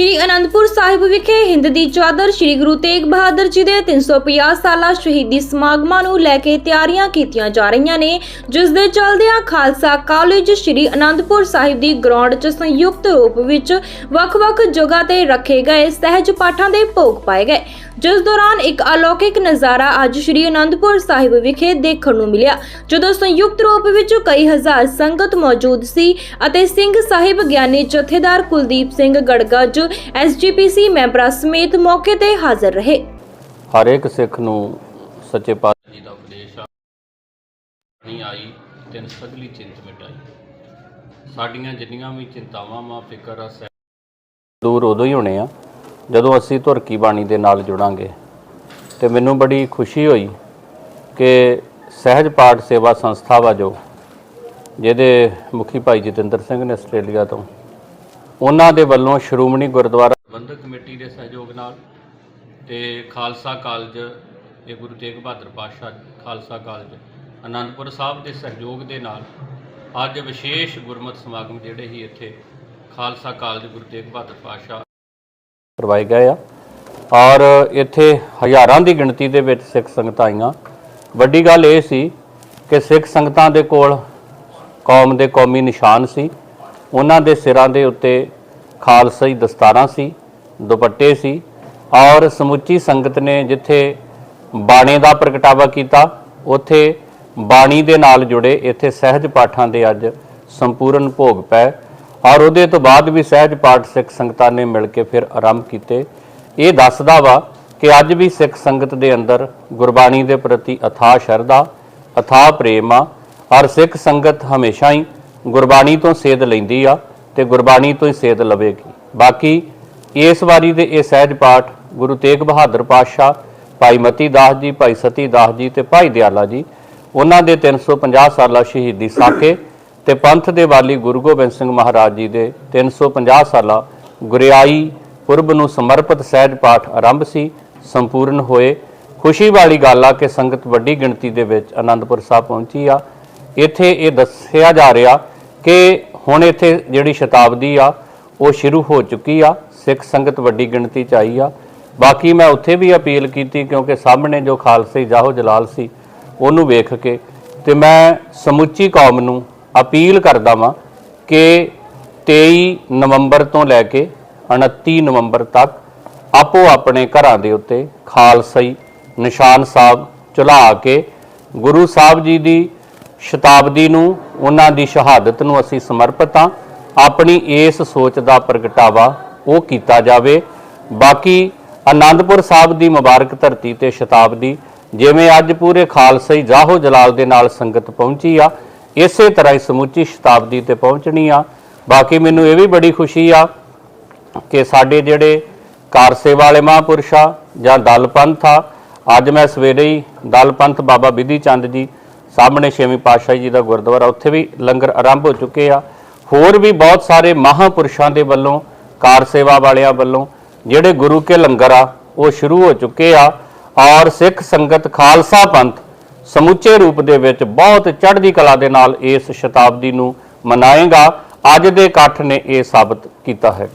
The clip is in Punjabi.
ਸ਼੍ਰੀ ਅਨੰਦਪੁਰ ਸਾਹਿਬ ਵਿਖੇ ਹਿੰਦ ਦੀ ਚਾਦਰ ਸ਼੍ਰੀ ਗੁਰੂ ਤੇਗ ਬਹਾਦਰ ਜੀ ਦੇ 350 ਸਾਲਾ ਸ਼ਹੀਦੀ ਸਮਾਗਮਾਂ ਨੂੰ ਲੈ ਕੇ ਤਿਆਰੀਆਂ ਕੀਤੀਆਂ ਜਾ ਰਹੀਆਂ ਨੇ, ਜਿਸ ਦੇ ਚੱਲਦਿਆਂ ਖਾਲਸਾ ਕਾਲਜ ਸ਼੍ਰੀ ਅਨੰਦਪੁਰ ਸਾਹਿਬ ਦੀ ਗਰਾਊਂਡ 'ਚ ਸੰਯੁਕਤ ਰੂਪ ਵਿੱਚ ਵੱਖ-ਵੱਖ ਜਗ੍ਹਾ ਤੇ ਰੱਖੇ ਗਏ ਸਹਿਜ ਪਾਠਾਂ ਦੇ ਭੋਗ ਪਾਏ ਗਏ। ਜਿਸ ਦੌਰਾਨ ਇੱਕ ਅਲੌਕਿਕ ਨਜ਼ਾਰਾ ਅੱਜ ਸ਼੍ਰੀ ਅਨੰਦਪੁਰ ਸਾਹਿਬ ਵਿਖੇ ਦੇਖਣ ਨੂੰ ਮਿਲਿਆ, ਜਦੋਂ ਸੰਯੁਕਤ ਰੂਪ ਵਿੱਚ ਕਈ ਹਜ਼ਾਰ ਸੰਗਤ ਮੌਜੂਦ ਸੀ ਅਤੇ ਸਿੰਘ ਸਾਹਿਬ ਗਿਆਨੀ ਜਥੇਦਾਰ ਕੁਲਦੀਪ ਸਿੰਘ ਗੜਗਾ ਜੋ ਐਸਜੀਪੀਸੀ ਮੈਂਬਰਾਂ ਸਮੇਤ ਮੌਕੇ ਤੇ ਹਾਜ਼ਰ ਰਹੇ। ਹਰ ਇੱਕ ਸਿੱਖ ਨੂੰ ਸੱਚੇ ਪਾਤਸ਼ਾਹ ਜੀ ਦਾ ਉਪਦੇਸ਼ ਆ। ਨਹੀਂ ਆਈ, ਤਿੰਨ ਸਗਲੀ ਚਿੰਤ ਮਿਟਾਈ। ਸਾਡੀਆਂ ਜਿੰਨੀਆਂ ਵੀ ਚਿੰਤਾਵਾਂ ਮਾ ਫਿਕਰ ਆ, ਸਹਿ ਦੂਰ ਉਦੋਂ ਹੀ ਹੋਣੇ ਆ, ਜਦੋਂ ਅਸੀਂ ਧੁਰਕੀ ਬਾਣੀ ਦੇ ਨਾਲ ਜੁੜਾਂਗੇ। ਤੇ ਮੈਨੂੰ ਬੜੀ ਖੁਸ਼ੀ ਹੋਈ ਕਿ ਸਹਿਜ ਪਾਠ ਸੇਵਾ ਸੰਸਥਾ ਵਾ ਜੋ ਜਿਹਦੇ ਮੁਖੀ ਭਾਈ ਜਤਿੰਦਰ ਸਿੰਘ ਨੇ ਆਸਟ੍ਰੇਲੀਆ ਤੋਂ ਉਹਨਾਂ ਦੇ ਵੱਲੋਂ ਸ਼੍ਰੋਮਣੀ ਗੁਰਦੁਆਰਾ ਪ੍ਰਬੰਧਕ ਕਮੇਟੀ ਦੇ ਸਹਿਯੋਗ ਨਾਲ ਤੇ ਖਾਲਸਾ ਕਾਲਜ ਇਹ ਗੁਰੂ ਤੇਗ ਬਹਾਦਰ ਪਾਤਸ਼ਾਹ ਖਾਲਸਾ ਕਾਲਜ ਆਨੰਦਪੁਰ ਸਾਹਿਬ ਦੇ ਸਹਿਯੋਗ ਦੇ ਨਾਲ ਅੱਜ ਵਿਸ਼ੇਸ਼ ਗੁਰਮਤਿ ਸਮਾਗਮ ਜਿਹੜੇ ਹੀ ਇੱਥੇ ਖਾਲਸਾ ਕਾਲਜ ਗੁਰੂ ਤੇਗ ਬਹਾਦਰ ਪਾਤਸ਼ਾਹ ਕਰਵਾਏ ਗਏ ਆ। ਔਰ ਇੱਥੇ ਹਜ਼ਾਰਾਂ ਦੀ ਗਿਣਤੀ ਦੇ ਵਿੱਚ ਸਿੱਖ ਸੰਗਤਾਂ ਆਈਆਂ। ਵੱਡੀ ਗੱਲ ਇਹ ਸੀ ਕਿ ਸਿੱਖ ਸੰਗਤਾਂ ਦੇ ਕੋਲ ਕੌਮ ਦੇ ਕੌਮੀ ਨਿਸ਼ਾਨ ਸੀ। ਉਹਨਾਂ ਦੇ ਸਿਰਾਂ ਦੇ ਉੱਤੇ ਖਾਲਸਾਈ ਦਸਤਾਰਾਂ ਸੀ, ਦੁਪੱਟੇ ਸੀ ਔਰ ਸਮੁੱਚੀ ਸੰਗਤ ਨੇ ਜਿੱਥੇ ਬਾਣੀ ਦਾ ਪ੍ਰਗਟਾਵਾ ਕੀਤਾ, ਉੱਥੇ ਬਾਣੀ ਦੇ ਨਾਲ ਜੁੜੇ, ਇੱਥੇ ਸਹਿਜ ਪਾਠਾਂ ਦੇ ਅੱਜ ਸੰਪੂਰਨ ਭੋਗ ਪਏ ਔਰ ਉਹਦੇ ਤੋਂ ਬਾਅਦ ਵੀ ਸਹਿਜ ਪਾਠ ਸਿੱਖ ਸੰਗਤਾਂ ਨੇ ਮਿਲ ਕੇ ਫਿਰ ਆਰੰਭ ਕੀਤੇ। ਇਹ ਦੱਸਦਾ ਵਾ ਕਿ ਅੱਜ ਵੀ ਸਿੱਖ ਸੰਗਤ ਦੇ ਅੰਦਰ ਗੁਰਬਾਣੀ ਦੇ ਪ੍ਰਤੀ ਅਥਾਹ ਸ਼ਰਧਾ, ਅਥਾਹ ਪ੍ਰੇਮ ਆ ਔਰ ਸਿੱਖ ਸੰਗਤ ਹਮੇਸ਼ਾ ਹੀ ਗੁਰਬਾਣੀ ਤੋਂ ਸੇਧ ਲੈਂਦੀ ਆ ਤੇ ਗੁਰਬਾਣੀ ਤੋਂ ਹੀ ਸੇਧ ਲਵੇਗੀ। ਬਾਕੀ ਇਸ ਵਾਰੀ ਦੇ ਇਹ ਸਹਿਜ ਪਾਠ ਗੁਰੂ ਤੇਗ ਬਹਾਦਰ ਪਾਤਸ਼ਾਹ, ਭਾਈ ਮਤੀ ਦਾਸ ਜੀ, ਭਾਈ ਸਤੀ ਦਾਸ ਜੀ ਤੇ ਭਾਈ ਦਿਆਲਾ ਜੀ, ਉਹਨਾਂ ਦੇ 350 ਸਾਲਾ ਸ਼ਹੀਦੀ ਸਾਕੇ ਤੇ ਪੰਥ ਦੇ ਵਾਲੀ ਗੁਰੂ ਗੋਬਿੰਦ ਸਿੰਘ ਮਹਾਰਾਜ ਜੀ ਦੇ 350 ਸਾਲਾ ਗੁਰਿਆਈ ਪੁਰਬ ਨੂੰ ਸਮਰਪਿਤ ਸਹਿਜ ਪਾਠ ਆਰੰਭ ਸੀ, ਸੰਪੂਰਨ ਹੋਏ। ਖੁਸ਼ੀ ਵਾਲੀ ਗੱਲ ਆ ਕਿ ਸੰਗਤ ਵੱਡੀ ਗਿਣਤੀ ਦੇ ਵਿੱਚ ਆਨੰਦਪੁਰ ਸਾਹਿਬ ਪਹੁੰਚੀ ਆ। ਇੱਥੇ ਇਹ ਦੱਸਿਆ ਜਾ ਰਿਹਾ ਕਿ ਹੁਣ ਇੱਥੇ ਜਿਹੜੀ ਸ਼ਤਾਬਦੀ ਆ, ਉਹ ਸ਼ੁਰੂ ਹੋ ਚੁੱਕੀ ਆ, ਸਿੱਖ ਸੰਗਤ ਵੱਡੀ ਗਿਣਤੀ ਚ ਆਈ ਆ। ਬਾਕੀ ਮੈਂ ਉੱਥੇ ਵੀ ਅਪੀਲ ਕੀਤੀ ਕਿਉਂਕਿ ਸਾਹਮਣੇ ਜੋ ਖਾਲਸੇ ਜਾਹੋ ਜਲਾਲ ਸੀ, ਉਹਨੂੰ ਵੇਖ ਕੇ ਤੇ ਮੈਂ ਸਮੁੱਚੀ ਕੌਮ ਨੂੰ ਅਪੀਲ ਕਰਦਾ ਵਾਂ ਕਿ 23 ਨਵੰਬਰ ਤੋਂ ਲੈ ਕੇ 29 ਨਵੰਬਰ ਤੱਕ ਆਪੋ ਆਪਣੇ ਘਰਾਂ ਦੇ ਉੱਤੇ ਖਾਲਸਾਈ ਨਿਸ਼ਾਨ ਸਾਹਿਬ ਚੁਲਾ ਕੇ ਗੁਰੂ ਸਾਹਿਬ ਜੀ ਦੀ ਸ਼ਤਾਬਦੀ ਨੂੰ, ਉਹਨਾਂ ਦੀ ਸ਼ਹਾਦਤ ਨੂੰ ਅਸੀਂ ਸਮਰਪਿਤ ਹਾਂ। ਆਪਣੀ ਇਸ ਸੋਚ ਦਾ ਪ੍ਰਗਟਾਵਾ ਉਹ ਕੀਤਾ ਜਾਵੇ। ਬਾਕੀ ਆਨੰਦਪੁਰ ਸਾਹਿਬ ਦੀ ਮੁਬਾਰਕ ਧਰਤੀ ਤੇ ਸ਼ਤਾਬਦੀ, ਜਿਵੇਂ ਅੱਜ ਪੂਰੇ ਖਾਲਸਾਈ ਜਾਹੋ ਜਲਾਲ ਦੇ ਨਾਲ ਸੰਗਤ ਪਹੁੰਚੀ ਆ, ਇਸੇ ਤਰ੍ਹਾਂ ਹੀ ਸਮੁੱਚੀ ਸ਼ਤਾਬਦੀ ਤੇ ਪਹੁੰਚਣੀ ਆ। ਬਾਕੀ ਮੈਨੂੰ ਇਹ ਵੀ ਬੜੀ ਖੁਸ਼ੀ ਆ ਕਿ ਸਾਡੇ ਜਿਹੜੇ ਕਾਰ ਸੇਵਾ ਵਾਲੇ ਮਹਾਂਪੁਰਸ਼ ਆ ਜਾਂ ਦਲ ਪੰਥ ਆ, ਅੱਜ ਮੈਂ ਸਵੇਰੇ ਹੀ ਦਲ ਪੰਥ ਬਾਬਾ ਬਿਧੀ ਚੰਦ ਜੀ ਸਾਹਮਣੇ ਛੇਵੀਂ ਪਾਤਸ਼ਾਹੀ ਜੀ ਦਾ ਗੁਰਦੁਆਰਾ, ਉੱਥੇ ਵੀ ਲੰਗਰ ਆਰੰਭ ਹੋ ਚੁੱਕੇ ਆ। ਹੋਰ ਵੀ ਬਹੁਤ ਸਾਰੇ ਮਹਾਂਪੁਰਸ਼ਾਂ ਦੇ ਵੱਲੋਂ, ਕਾਰ ਸੇਵਾ ਵਾਲਿਆਂ ਵੱਲੋਂ, ਜਿਹੜੇ ਗੁਰੂ ਕੇ ਲੰਗਰ ਆ, ਉਹ ਸ਼ੁਰੂ ਹੋ ਚੁੱਕੇ ਆ। ਔਰ ਸਿੱਖ ਸੰਗਤ ਖਾਲਸਾ ਪੰਥ ਸਮੁੱਚੇ ਰੂਪ ਦੇ ਵਿੱਚ ਬਹੁਤ ਚੜ੍ਹਦੀ ਕਲਾ ਦੇ ਨਾਲ ਇਸ ਸ਼ਤਾਬਦੀ ਨੂੰ ਮਨਾਏਗਾ। ਅੱਜ ਦੇ ਇਕੱਠ ਨੇ ਇਹ ਸਾਬਤ ਕੀਤਾ ਹੈ।